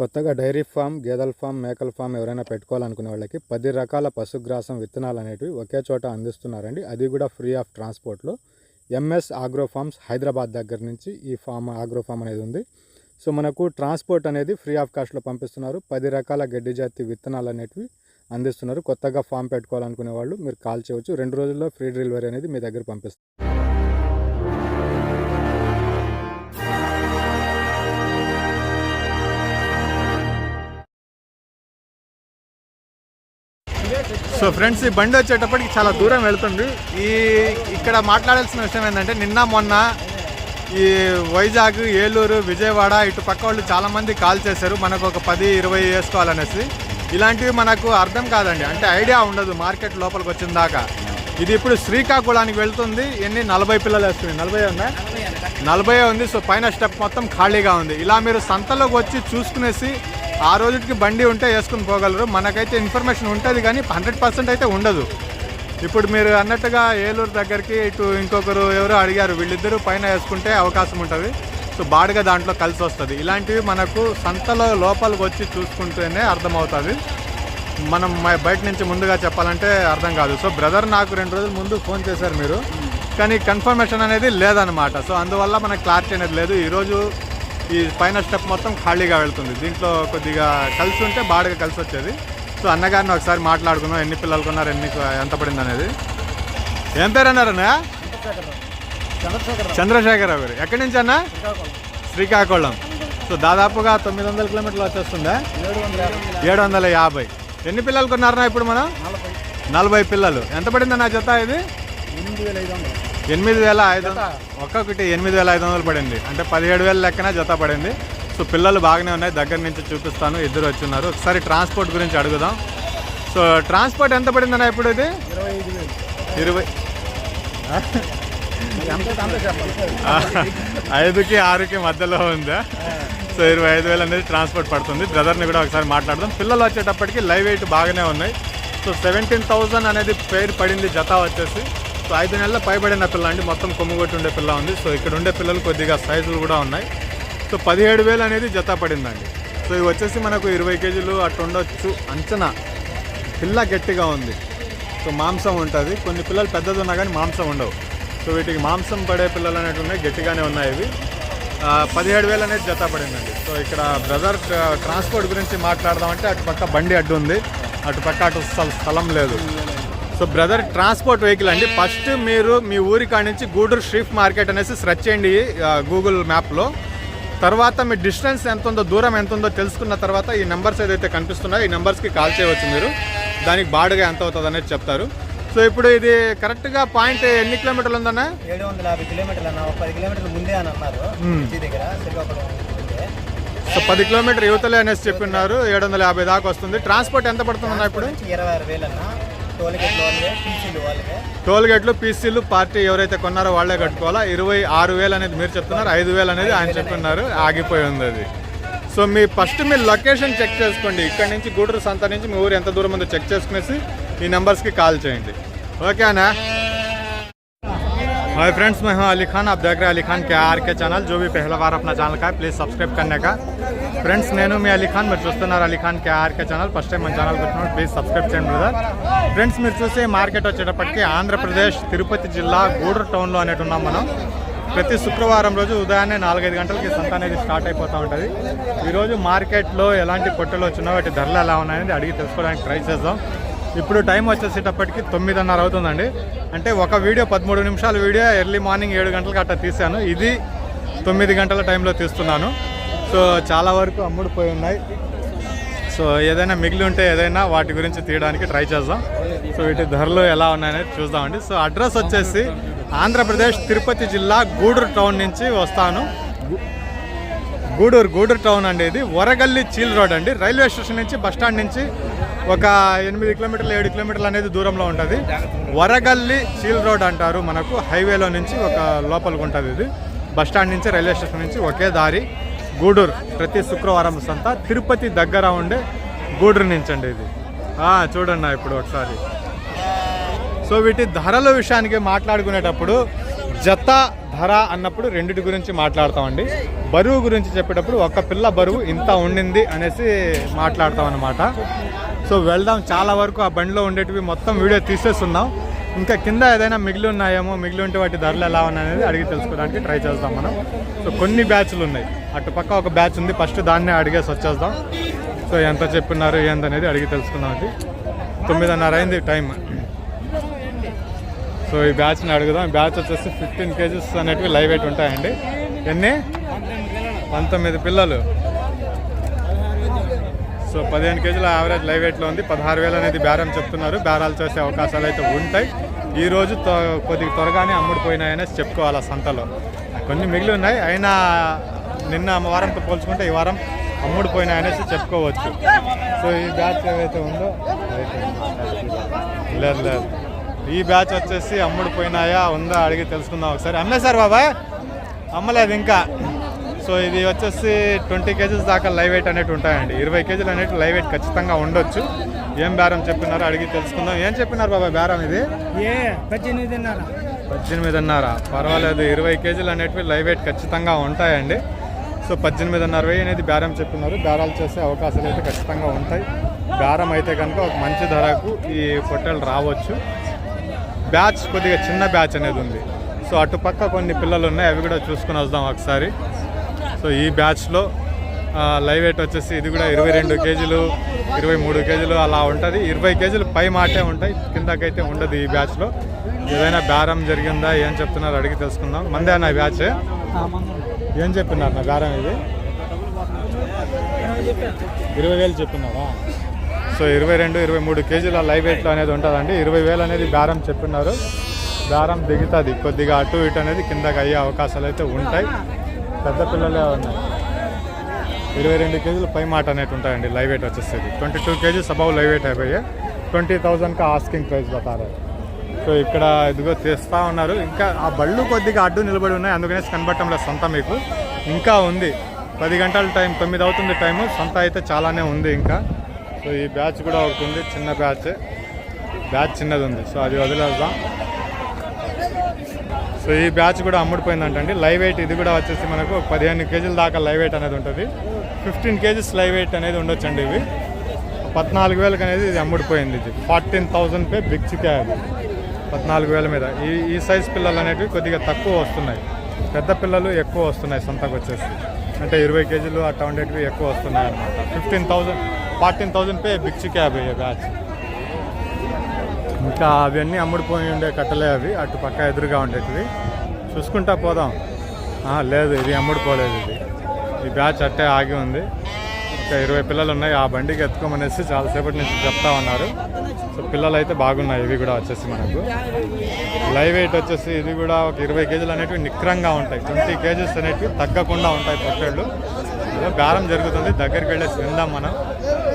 కొత్తగా dairy farm గేదెల farm మేకల ఫామ్ ఎవరైనా పెట్టుకోవాలనుకునే వాళ్ళకి పది రకాల పశుగ్రాసం విత్తనాలు అనేటివి ఒకే చోట అందిస్తున్నారండి. అది కూడా ఫ్రీ ఆఫ్ ట్రాన్స్పోర్ట్లో ఎంఎస్ ఆగ్రో ఫార్మ్స్ హైదరాబాద్ దగ్గర నుంచి ఈ ఫామ్ ఆగ్రో ఫామ్ అనేది ఉంది. సో మనకు ట్రాన్స్పోర్ట్ అనేది ఫ్రీ ఆఫ్ కాస్ట్లో పంపిస్తున్నారు. పది రకాల గడ్డి జాతి విత్తనాలు అనేటివి అందిస్తున్నారు. కొత్తగా ఫామ్ పెట్టుకోవాలనుకునే వాళ్ళు మీరు కాల్ చేయవచ్చు. రెండు రోజుల్లో ఫ్రీ డెలివరీ అనేది మీ దగ్గర పంపిస్తారు సో ఫ్రెండ్స్ ఈ బండి వచ్చేటప్పటికి చాలా దూరం వెళ్తుంది. ఈ ఇక్కడ మాట్లాడాల్సిన విషయం ఏంటంటే నిన్న మొన్న ఈ వైజాగ్ ఏలూరు విజయవాడ ఇటు పక్క వాళ్ళు చాలామంది కాల్ చేశారు. మనకు ఒక పది ఇరవై వేసుకోవాలనేసి ఇలాంటివి మనకు అర్థం కాదండి. అంటే ఐడియా ఉండదు మార్కెట్ లోపలికి వచ్చిన దాకా. ఇది ఇప్పుడు శ్రీకాకుళానికి వెళ్తుంది. ఎన్ని? నలభై పిల్లలు వేస్తుంది నలభై ఉందా? నలభై ఉంది. సో పైన స్టెప్ మొత్తం ఖాళీగా ఉంది. ఇలా మీరు సంతలోకి వచ్చి చూసుకునేసి ఆ రోజుకి బండి ఉంటే వేసుకుని పోగలరు. మనకైతే ఇన్ఫర్మేషన్ ఉంటుంది కానీ హండ్రెడ్ పర్సెంట్ అయితే ఉండదు. ఇప్పుడు మీరు అన్నట్టుగా ఏలూరు దగ్గరికి ఇటు ఇంకొకరు ఎవరో అడిగారు. వీళ్ళిద్దరూ పైన వేసుకుంటే అవకాశం ఉంటుంది. సో బాడుగా దాంట్లో కలిసి వస్తుంది. ఇలాంటివి మనకు సంతలో లోపలికి వచ్చి చూసుకుంటేనే అర్థమవుతుంది. మనం బయట నుంచి ముందుగా చెప్పాలంటే అర్థం కాదు. సో బ్రదర్ నాకు రెండు రోజుల ముందు ఫోన్ చేశారు మీరు. కానీ కన్ఫర్మేషన్ అనేది లేదనమాట సో అందువల్ల మనకు క్లారిటీ అనేది లేదు. ఈరోజు ఈ పైన స్టెప్ మొత్తం ఖాళీగా వెళ్తుంది. దీంట్లో కొద్దిగా కలిసి ఉంటే బాడగా కలిసి వచ్చేది. సో అన్నగారిని ఒకసారి మాట్లాడుకుందాం. ఎన్ని పిల్లలు కొన్నారు ఎన్ని ఎంత పడింది అనేది. ఏం పేరు అన్నారన్నా చంద్రశేఖరరావు. గారు. ఎక్కడి నుంచి అన్న? శ్రీకాకుళం. సో దాదాపుగా తొమ్మిది వందల కిలోమీటర్లు వచ్చేస్తుందా? ఏడు వందల యాభై. ఎన్ని పిల్లలు కొన్నారన్నా ఇప్పుడు మనం? నలభై. పిల్లలు. ఎంత పడింది నా జత ఇది? ఎనిమిది వేల ఐదు వందలు. ఎనిమిది వేల ఐదు ఒక్కొక్కటి ఎనిమిది వేల ఐదు వందలు పడింది. అంటే పదిహేడు వేల లెక్కన జత పడింది. సో పిల్లలు బాగానే ఉన్నాయి. దగ్గర నుంచి చూపిస్తాను. ఇద్దరు వచ్చి ఉన్నారు ఒకసారి ట్రాన్స్పోర్ట్ గురించి అడుగుదాం. సో ట్రాన్స్పోర్ట్ ఎంత పడిందన్నా ఇప్పుడు ఇది? ఇరవై. ఐదుకి ఆరుకి మధ్యలో ఉందా? సో ఇరవై ఐదు వేలు అనేది ట్రాన్స్పోర్ట్ పడుతుంది. బ్రదర్ని కూడా ఒకసారి మాట్లాడదాం. పిల్లలు వచ్చేటప్పటికి లైవ్ వెయిట్ బాగానే ఉన్నాయి. సో సెవెంటీన్ థౌజండ్ అనేది పేరు పడింది జత వచ్చేసి. సో ఐదు నెలల పైబడిన పిల్ల అండి మొత్తం కొమ్ముగొట్టి ఉండే పిల్ల ఉంది. సో ఇక్కడ ఉండే పిల్లలు కొద్దిగా సైజులు కూడా ఉన్నాయి. సో పదిహేడు వేలు అనేది జత పడిందండి. సో ఇవి వచ్చేసి మనకు ఇరవై కేజీలు అట్లా ఉండొచ్చు అంచనా. పిల్ల గట్టిగా ఉంది. సో మాంసం ఉంటుంది. కొన్ని పిల్లలు పెద్దది ఉన్నా కానీ మాంసం ఉండవు. సో వీటికి మాంసం పడే పిల్లలు అనేవి ఉన్నాయి. గట్టిగానే ఉన్నాయి ఇవి. పదిహేడు వేలు అనేది జత పడిందండి. సో ఇక్కడ బ్రదర్ ట్రాన్స్పోర్ట్ గురించి మాట్లాడదామంటే అటు పక్క బండి అడ్డు ఉంది. అటు పక్క అటు స్థల- స్థలం లేదు. సో బ్రదర్ ట్రాన్స్పోర్ట్ వెహికల్ అండి. ఫస్ట్ మీరు మీ ఊరి కాడి నుంచి గూడూరు స్ట్రీట్ మార్కెట్ అనేసి సెర్చ్ చేయండి గూగుల్ మ్యాప్లో. తర్వాత మీ డిస్టెన్స్ ఎంత ఉందో దూరం ఎంత ఉందో తెలుసుకున్న తర్వాత ఈ నెంబర్స్ ఏదైతే కనిపిస్తున్నాయో ఈ నెంబర్స్కి కాల్ చేయవచ్చు మీరు. దానికి బాడుగా ఎంత అవుతుంది అనేది చెప్తారు. సో ఇప్పుడు ఇది కరెక్ట్గా పాయింట్ ఎన్ని కిలోమీటర్లు ఉందన్నా? ఏడు వందల యాభై కిలోమీటర్లు అన్న పది కిలోమీటర్లు ముందే అని అన్నారు. దగ్గర. సో పది కిలోమీటర్ యువతలే అనేసి చెప్పినారు ఏడు వందల యాభై దాకా వస్తుంది. ట్రాన్స్పోర్ట్ ఎంత పడుతుందన్నా ఇప్పుడు? ఇరవై ఆరు వేలు అన్న. టోల్ గేట్ పీసీలు గేట్లు పీసీలు పార్టీ ఎవరైతే కొన్నారో వాళ్ళే కట్టుకోవాలా? ఇరవై ఆరు వేలు అనేది మీరు చెప్తున్నారు ఐదు వేలు అనేది ఆయన చెప్తున్నారు ఆగిపోయి ఉంది అది. సో మీ ఫస్ట్ మీరు లొకేషన్ చెక్ చేసుకోండి. ఇక్కడ నుంచి గూడూరు సంత నుంచి మీ ఊరు ఎంత దూరం ఉందో చెక్ చేసుకునేసి ఈ నెంబర్స్కి కాల్ చేయండి. ఓకేనా हाय फ्रेंड्स मैं हूं अली खान आप देख रहे हैं अली खान के आर के ఛానల్ जो भी पहला बार अपना ఛానల్ का है प्लीज सब्सक्राइब करने का ఫ్రెండ్స్ నేను మీ అలీ ఖాన్ మీరు చూస్తున్నారు Ali Khan K RK channel first time మన ఛానల్ వచ్చినప్పుడు ప్లీజ్ సబ్స్క్రైబ్ చేయండి బ్రదర్ ఫ్రెండ్స్ మీరు చూసే మార్కెట్ వచ్చేటప్పటికి ఆంధ్రప్రదేశ్ తిరుపతి జిల్లా గూడూరు టౌన్లో అనేటు ఉన్నాం మనం ప్రతి శుక్రవారం రోజు ఉదయాన్నే నాలుగైదు గంటలకి సంత అనేది స్టార్ట్ అయిపోతూ ఉంటుంది ఈరోజు మార్కెట్లో ఎలాంటి పొట్టలు వచ్చినా వాటి ధరలు ఎలా ఉన్నాయని అడిగి తెలుసుకోవడానికి ట్రై చేద్దాం ఇప్పుడు టైం వచ్చేసేటప్పటికి తొమ్మిదిన్నర అవుతుందండి. అంటే ఒక వీడియో పదమూడు నిమిషాల వీడియో ఎర్లీ మార్నింగ్ ఏడు గంటలకు అట్లా తీశాను. ఇది తొమ్మిది గంటల టైంలో తీస్తున్నాను. సో చాలా వరకు అమ్ముడుపోయి ఉన్నాయి. సో ఏదైనా మిగిలి ఉంటే ఏదైనా వాటి గురించి తీయడానికి ట్రై చేద్దాం. సో వీటి ధరలు ఎలా ఉన్నాయనేది చూద్దామండి. సో అడ్రస్ వచ్చేసి ఆంధ్రప్రదేశ్ తిరుపతి జిల్లా గూడూరు టౌన్ నుంచి వస్తాను. గూడూరు గూడూరు టౌన్ అండి ఇది. వరగల్లి చీల్ రోడ్ అండి. రైల్వే స్టేషన్ నుంచి బస్ స్టాండ్ నుంచి ఒక ఎనిమిది కిలోమీటర్లు ఏడు కిలోమీటర్లు అనేది దూరంలో ఉంటుంది. వరగల్లి చీల్ రోడ్ అంటారు మనకు. హైవేలో నుంచి ఒక లోపలికి ఉంటుంది ఇది. బస్ స్టాండ్ నుంచి రైల్వే స్టేషన్ నుంచి ఒకే దారి. గూడూరు ప్రతి శుక్రవారం సంతా. తిరుపతి దగ్గర ఉండే గూడూరు నుంచి అండి ఇది. చూడండి ఇప్పుడు ఒకసారి. సో వీటి ధరల విషయానికి మాట్లాడుకునేటప్పుడు జత ధర అన్నప్పుడు రెండిటి గురించి మాట్లాడతామండి. బరువు గురించి చెప్పేటప్పుడు ఒక పిల్ల బరువు ఇంత ఉండింది అనేసి మాట్లాడతాం అనమాట సో వెళ్దాం. చాలా వరకు ఆ బండిలో ఉండేటివి మొత్తం వీడియో తీసేస్తున్నాం. ఇంకా కింద ఏదైనా మిగిలి ఉన్నాయేమో మిగిలి ఉంటే వాటి ధరలు ఎలా ఉన్నాయనేది అడిగి తెలుసుకోవడానికి ట్రై చేస్తాం మనం. సో కొన్ని బ్యాచ్లు ఉన్నాయి. అటు పక్క ఒక బ్యాచ్ ఉంది. ఫస్ట్ దాన్నే అడిగేసి వచ్చేద్దాం. సో ఎంత చెప్పినారు ఏందనేది అడిగి తెలుసుకుందాం అది తొమ్మిదిన్నర అయింది టైం సో ఈ బ్యాచ్ని అడుగుదాం. ఈ బ్యాచ్ వచ్చేసి ఫిఫ్టీన్ కేజీస్ అనేటివి లైవ్ వెయిట్ ఉంటాయండి. ఎన్ని? పంతొమ్మిది పిల్లలు. సో పదిహేను కేజీల యావరేజ్ లైవ్ వెయిట్లో ఉంది. పదహారు వేలు అనేది బేరం చెప్తున్నారు. బేరాలు చేసే అవకాశాలు అయితే ఉంటాయి. ఈరోజు కొద్దిగా త్వరగానే అమ్ముడుపోయినాయనేసి చెప్పుకోవాలి ఆ సంతలో. కొన్ని మిగిలి ఉన్నాయి. అయినా నిన్న వారంతో పోల్చుకుంటే ఈ వారం అమ్ముడిపోయినాయనేసి చెప్పుకోవచ్చు. సో ఈ బ్యాచ్ ఏదైతే ఉందో లేదు లేదు. ఈ బ్యాచ్ వచ్చేసి అమ్ముడుపోయినాయా ఉందా అడిగి తెలుసుకుందాం ఒకసారి. అమ్మేశారు బాబాయ్? అమ్మలేదు ఇంకా. సో ఇది వచ్చేసి ట్వంటీ కేజీస్ దాకా లైవ్ వెయిట్ అనేవి ఉంటాయండి. ఇరవై కేజీలు అనేవి లైవ్ వెయిట్ ఖచ్చితంగా ఉండొచ్చు. ఏం బేరం చెప్పినారో అడిగి తెలుసుకుందాం. ఏం చెప్పినారు బాబాయ్ బేరం ఇది? ఏ పద్దెనిమిదిన్నర పద్దెనిమిదిన్నర పర్వాలేదు ఇరవై కేజీలు అనేటివి లైవ్ వెయిట్ ఖచ్చితంగా ఉంటాయండి. సో పద్దెనిమిదిన్నర వెయ్యి అనేది బేరం చెప్తున్నారు బేరాలు చేసే అవకాశాలు అయితే ఖచ్చితంగా ఉంటాయి. బేరం అయితే కనుక ఒక మంచి ధరకు ఈ పొట్టెలు రావచ్చు. బ్యాచ్ కొద్దిగా చిన్న బ్యాచ్ అనేది ఉంది. సో అటుపక్క కొన్ని పిల్లలు ఉన్నాయి అవి కూడా చూసుకుని వద్దాం ఒకసారి. సో ఈ బ్యాచ్లో లైవ్ వెయిట్ వచ్చేసి ఇది కూడా ఇరవై రెండు కేజీలు ఇరవై మూడు కేజీలు అలా ఉంటుంది. ఇరవై కేజీలు పై మాటే ఉంటాయి కిందకైతే ఉండదు ఈ బ్యాచ్లో ఏదైనా బేరం జరిగిందా ఏం చెప్తున్నారు అడిగి తెలుసుకుందాం. మందే అన్న బ్యాచ్? ఏం చెప్పినారు నా బేరం ఇది? ఇరవై వేలు చెప్పినారా? సో ఇరవై రెండు ఇరవై మూడు కేజీల లైవ్ వెయిట్లో అనేది ఉంటుందండి. ఇరవై వేలు అనేది బేరం చెప్పినారు బేరం దిగుతుంది. కొద్దిగా అటు ఇటు అనేది కిందకి అయ్యే అవకాశాలు అయితే ఉంటాయి. పెద్ద పిల్లలే ఉన్నాయి ఇరవై రెండు కేజీలు పై మాట అనేది ఉంటాయండి లైవ్ వెయిట్ వచ్చేసేది. Twenty two kgs above live weight అయిపోయాయి. ట్వంటీ థౌజండ్కి ఆస్కింగ్ ప్రైస్ బతారు సో ఇక్కడ ఇదిగో తెస్తూ ఉన్నారు. ఇంకా ఆ బళ్ళు కొద్దిగా అడ్డు నిలబడి ఉన్నాయి. అందుకనే కనబడటం లేదు సొంత మీకు ఇంకా ఉంది. పది గంటల టైం తొమ్మిది అవుతుంది టైము. సొంత అయితే చాలానే ఉంది ఇంకా. సో ఈ బ్యాచ్ కూడా ఒకటి ఉంది చిన్న బ్యాచ్. బ్యాచ్ చిన్నది ఉంది సో అది వదిలేద్దాం. సో ఈ బ్యాచ్ కూడా అమ్ముడిపోయిందంటండి. లైవ్ వెయిట్ ఇది కూడా వచ్చేసి మనకు పదిహేను కేజీల దాకా లైవ్ వెయిట్ అనేది ఉంటుంది. ఫిఫ్టీన్ కేజీస్ లైవ్ వెయిట్ అనేది ఉండొచ్చండి ఇవి. పద్నాలుగు వేలకు అనేది ఇది అమ్ముడిపోయింది ఇది. ఫార్టీన్ థౌజండ్ పే బిగ్ చికే అది. పద్నాలుగు వేల మీద. ఈ ఈ సైజ్ పిల్లలు అనేవి కొద్దిగా తక్కువ వస్తున్నాయి. పెద్ద పిల్లలు ఎక్కువ వస్తున్నాయి సొంతకు వచ్చేసి. అంటే ఇరవై కేజీలు అట్లా ఉండేటివి ఎక్కువ వస్తున్నాయి అన్నమాట fifteen thousand fourteen thousand pair big cab అయ్యే బ్యాచ్. ఇంకా అవన్నీ అమ్ముడుపోయి ఉండే కట్టలే అవి అటు పక్క ఎదురుగా ఉండేటివి. చూసుకుంటా పోదాం. లేదు ఇది అమ్ముడుపోలేదు ఇది. ఈ బ్యాచ్ అట్టే ఆగి ఉంది. ఒక ఇరవై పిల్లలు ఉన్నాయి ఆ బండికి ఎత్తుకోమనేసి చాలాసేపటి నుంచి చెప్తా ఉన్నారు. సో పిల్లలు అయితే బాగున్నాయి ఇవి కూడా వచ్చేసి మనకు. లైవ్ వెయిట్ వచ్చేసి ఇది కూడా ఒక ఇరవై కేజీలు అనేటివి నిక్రంగా ఉంటాయి. ట్వంటీ కేజీస్ అనేటివి తగ్గకుండా ఉంటాయి పొట్టేళ్ళు. ఏదో బేరం జరుగుతుంది దగ్గరికి వెళ్ళేసి విందాం మనం.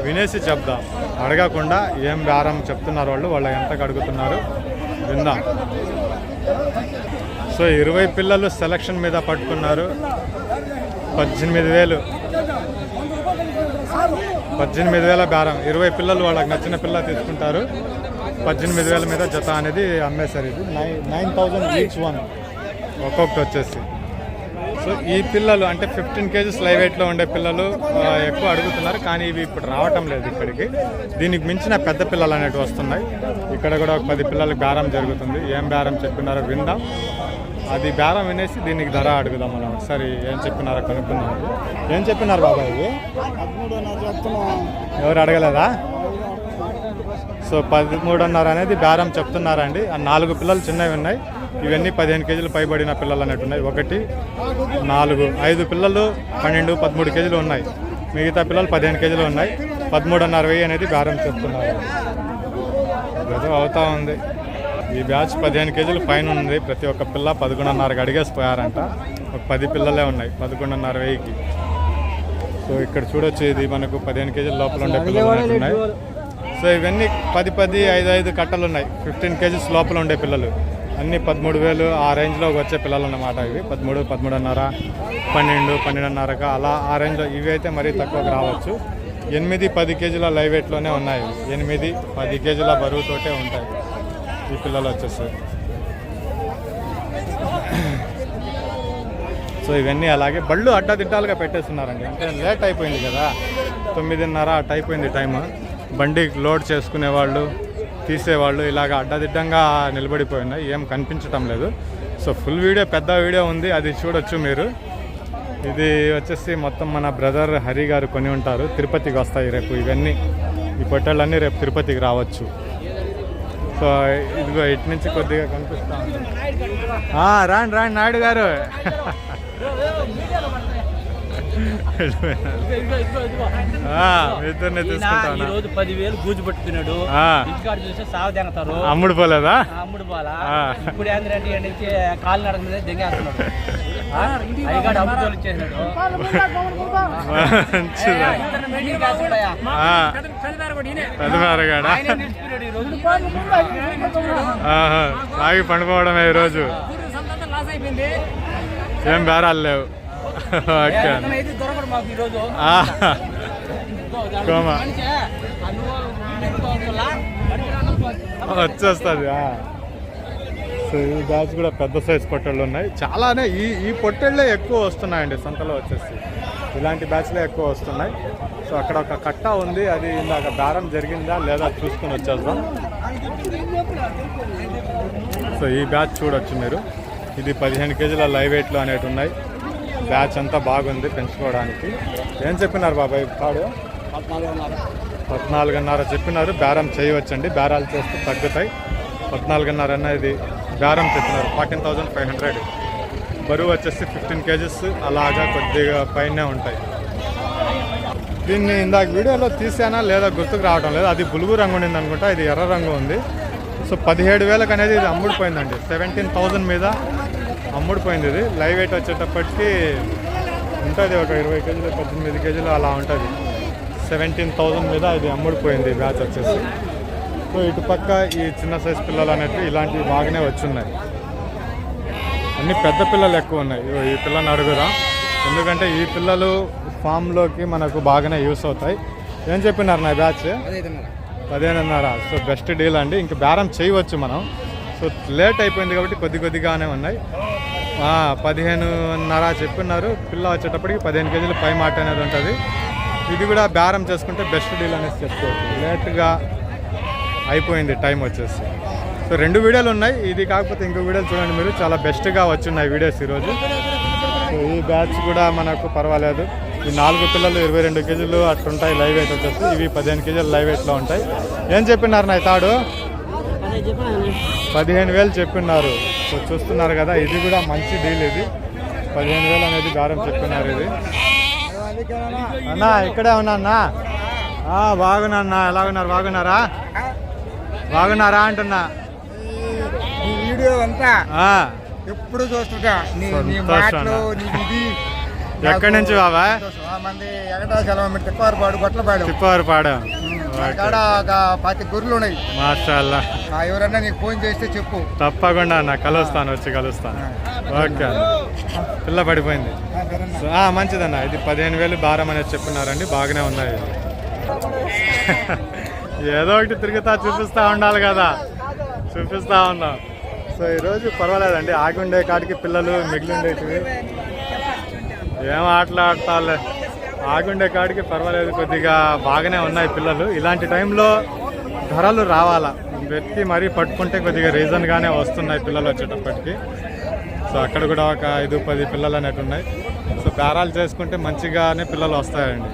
వినేసి చెప్దాం. అడగకుండా ఏం బేరం చెప్తున్నారు వాళ్ళు? వాళ్ళు ఎంతకు అడుగుతున్నారు? విందాం. సో ఇరవై పిల్లలు సెలక్షన్ మీద పట్టుకున్నారు. పద్దెనిమిది వేలు. పద్దెనిమిది వేల బేరం ఇరవై పిల్లలు వాళ్ళకి నచ్చిన పిల్ల తీసుకుంటారు. పద్దెనిమిది వేల మీద జత అనేది అమ్మేశారు ఇది. Nine nine thousand each one ఒక్కొక్కటి వచ్చేసి. సో ఈ పిల్లలు అంటే ఫిఫ్టీన్ కేజీస్ లైవ్ వెయిట్లో ఉండే పిల్లలు ఎక్కువ అడుగుతున్నారు. కానీ ఇవి ఇప్పుడు రావటం లేదు ఇక్కడికి దీనికి మించిన పెద్ద పిల్లలు అనేవి వస్తున్నాయి. ఇక్కడ కూడా ఒక పది పిల్లలకు బేరం జరుగుతుంది. ఏం బేరం చెప్పినారో విందాం. అది బేరం వినేసి దీనికి ధర అడుగుదాం మనం ఒకసారి. ఏం చెప్పినారో కనుక్కుందాం. ఏం చెప్పినారు బాబాయ్ ఇవి? ఎవరు అడగలేదా? సో పదమూడున్నర అనేది బేరం చెప్తున్నారండి. ఆ నాలుగు పిల్లలు చిన్నవి ఉన్నాయి. ఇవన్నీ పదిహేను కేజీలు పైబడిన పిల్లలు అన్నట్టు ఉన్నాయి ఒకటి నాలుగు ఐదు పిల్లలు పన్నెండు పదమూడు కేజీలు ఉన్నాయి. మిగతా పిల్లలు పదిహేను కేజీలు ఉన్నాయి. పదమూడున్నర వెయ్యి అనేది బేరం చెప్తున్నారు. ఏదో అవుతా ఉంది. ఈ బ్యాచ్ పదిహేను కేజీలు పైన ఉంది. ప్రతి ఒక్క పిల్ల పదకొండున్నరకు అడిగేసిపోయారంట. ఒక పది పిల్లలే ఉన్నాయి పదకొండున్నర వెయ్యికి సో ఇక్కడ చూడొచ్చు ఇది మనకు పదిహేను కేజీల లోపల ఉండే పిల్లలు ఉన్నాయి సో ఇవన్నీ పది పది ఐదు ఐదు కట్టలు ఉన్నాయి. ఫిఫ్టీన్ కేజీస్ లోపల ఉండే పిల్లలు. అన్ని పదమూడు వేలు ఆ రేంజ్లో వచ్చే పిల్లలు అన్నమాట ఇవి. పదమూడు పదమూడున్నర పన్నెండు పన్నెండున్నరక అలా ఆ రేంజ్లో ఇవి అయితే మరీ తక్కువకు రావచ్చు. ఎనిమిది పది కేజీల లైవ్ వెయిట్లోనే ఉన్నాయి ఎనిమిది పది కేజీల బరువుతోటే ఉంటాయి ఈ పిల్లలు వచ్చేసి. సో ఇవన్నీ అలాగే బళ్ళు అడ్డదిడ్డాలుగా పెట్టేస్తున్నారండి. అంటే లేట్ అయిపోయింది కదా. తొమ్మిదిన్నర అట్ అయిపోయింది టైం బండి లోడ్ చేసుకునే వాళ్ళు తీసేవాళ్ళు ఇలాగ అడ్డదిడ్డంగా నిలబడిపోయినాయి ఏం కనిపించటం లేదు. సో ఫుల్ వీడియో పెద్ద వీడియో ఉంది అది చూడొచ్చు మీరు. ఇది వచ్చేసి మొత్తం మన బ్రదర్ హరి గారు కొని ఉంటారు. తిరుపతికి వస్తాయి రేపు ఇవన్నీ. ఈ పొట్టళ్ళన్నీ రేపు తిరుపతికి రావచ్చు. సో ఇదిగో ఇటు నుంచి కొద్దిగా కనిపిస్తా ఉంది. రాండి రాండి నాయుడు గారు. ఆ, మీ ఇద్దరిని ఈ తీసుకుంటాను రోజు పదివేలు గూజు పట్టుకున్నాడు. ఇంటికాడ చూస్తే సాగు అమ్ముడు పోలేదా? అమ్ముడు పోలా. ఇప్పుడు ఏంటంటే నుంచి కాలు నడక మీద దెంగేస్తున్నాడు. అయ్యగాడు అమ్ముడు ఇచ్చేసినాడు. మంచిదా. ఇతను meeting కాసుకుంటాయా? ఆ, పెద్దవారగాడా? ఆయనే నిలిచిపోయాడు ఈ రోజు ఆహా, తాగి పండుకోవడమే ఈరోజు. ఏం బేరాలు లేవు. ఓకే కోమ. వచ్చేస్తుంది సో ఈ బ్యాచ్ కూడా పెద్ద సైజ్ పొట్టళ్ళు ఉన్నాయి. చాలానే ఈ ఈ పొట్టళ్ళే ఎక్కువ వస్తున్నాయండి సంతలో వచ్చేసి. ఇలాంటి బ్యాచ్లే ఎక్కువ వస్తున్నాయి. సో అక్కడ ఒక కట్ట ఉంది అది ఇందాక దారం జరిగిందా లేదా చూసుకుని వచ్చేద్దాం. సో ఈ బ్యాచ్ చూడొచ్చు మీరు. ఇది పదిహేను కేజీల లైవ్ వెయిట్లో అనేవి ఉన్నాయి బ్యాచ్ అంతా బాగుంది పెంచుకోవడానికి. ఏం చెప్పినారు బాబాయ్ కాడు? పద్నాలుగున్నర చెప్పినారు బేరం చేయవచ్చండి. బేరాలు చేస్తే తగ్గుతాయి. పద్నాలుగున్నర అనేది బేరం చెప్పినారు. Fourteen thousand five hundred. బరువు వచ్చేసి ఫిఫ్టీన్ కేజెస్ అలాగా కొద్దిగా పైనే ఉంటాయి. దీన్ని ఇందాక వీడియోలో తీసానా లేదా గుర్తుకు రావడం లేదు. అది బులుగు రంగు ఉండింది అనుకుంటా ఇది ఎర్ర రంగు ఉంది. సో పదిహేడు వేలకు అనేది ఇది అమ్ముడిపోయిందండి. సెవెంటీన్ థౌజండ్ మీద అమ్ముడిపోయింది ఇది. లైవ్ వెయిట్ వచ్చేటప్పటికి ఉంటుంది ఒక ఇరవై కేజీలు పద్దెనిమిది కేజీలు అలా ఉంటుంది. సెవెంటీన్ థౌజండ్ మీద ఇది అమ్ముడిపోయింది ఈ బ్యాచ్ వచ్చేసి. సో ఇటు పక్క ఈ చిన్న సైజ్ పిల్లలు అనేవి ఇలాంటివి బాగానే వచ్చున్నాయి. అన్ని పెద్ద పిల్లలు ఎక్కువ ఉన్నాయి. ఈ పిల్లని అడుగురా ఎందుకంటే ఈ పిల్లలు ఫామ్లోకి మనకు బాగానే యూస్ అవుతాయి. ఏం చెప్పినారు నా బ్యాచ్ పదిహేనున్నర. సో బెస్ట్ డీల్ అండి. ఇంక బేరం చేయవచ్చు మనం. సో లేట్ అయిపోయింది కాబట్టి కొద్ది కొద్దిగానే ఉన్నాయి. పదిహేనున్నర చెప్పినారు పిల్ల వచ్చేటప్పటికి పదిహేను కేజీలు పై మాట అనేది ఉంటుంది. ఇది కూడా బేరం చేసుకుంటే బెస్ట్ డీల్ అనేసి చెప్పుకోవచ్చు. లేట్గా అయిపోయింది టైం వచ్చేసి. సో రెండు వీడియోలు ఉన్నాయి. ఇది కాకపోతే ఇంకో వీడియోలు చూడండి మీరు. చాలా బెస్ట్గా వచ్చున్నాయి వీడియోస్ ఈరోజు. సో ఈ బ్యాచ్ కూడా మనకు పర్వాలేదు. ఈ నాలుగు పిల్లలు ఇరవై రెండు కేజీలు అట్లుంటాయి లైవ్ వెయిట్ వచ్చేసి. ఇవి పదిహేను కేజీలు లైవ్ వెయిట్లో ఉంటాయి. ఏం చెప్పినారు నా తాడు పదిహేను వేలు చెప్పిన్నారు చూస్తున్నారు కదా ఇది కూడా మంచి డీల్ ఇది. పదిహేను వేలు అనేది బేరం చెప్పినారు ఇది. అన్నా ఇక్కడే ఉన్నా అన్నా. ఆ, బాగున్నా అన్నా. ఎలా ఉన్నారు బాగున్నారా? బాగున్నారా అంటున్నా. వీడియో అంతా ఆ, ఎప్పుడు చూస్తుంటా? ఎక్కడి నుంచి బాబా మంది ఎగటాచలం మీరు తిప్పారుపాడు గొట్లపాడు తిప్పవారిపాడు కాడ ఒక పది గొర్రెలు ఉన్నాయి. మాషాల్లా. ఎవరన్నా నీకు ఫోన్ చేస్తే చెప్పు. తప్పకుండా అన్న కలుస్తాను వచ్చి కలుస్తాను. ఓకే పిల్ల పడిపోయింది. మంచిదన్న. ఇది పదిహేను వేలు భారం అనేది చెప్పినారండి బాగానే ఉన్నాయి. ఏదో ఒకటి తిరుగుతా చూపిస్తా ఉండాలి కదా. చూపిస్తా ఉన్నాం. సో ఈరోజు పర్వాలేదండి. ఆగి ఉండే కాడికి పిల్లలు మిగిలి ఉండేటివి. ఏం ఆటలు ఆడతాలే ఆగుండే కాడికి పర్వాలేదు కొద్దిగా బాగానే ఉన్నాయి పిల్లలు. ఇలాంటి టైంలో ధరలు రావాలా? వెతికి మరీ పట్టుకుంటే కొద్దిగా రీజన్గానే వస్తున్నాయి పిల్లలు వచ్చేటప్పటికి. సో అక్కడ కూడా ఒక ఐదు పది పిల్లలు అనేవి ఉన్నాయి. సో బేరాలు చేసుకుంటే మంచిగానే పిల్లలు వస్తాయండి.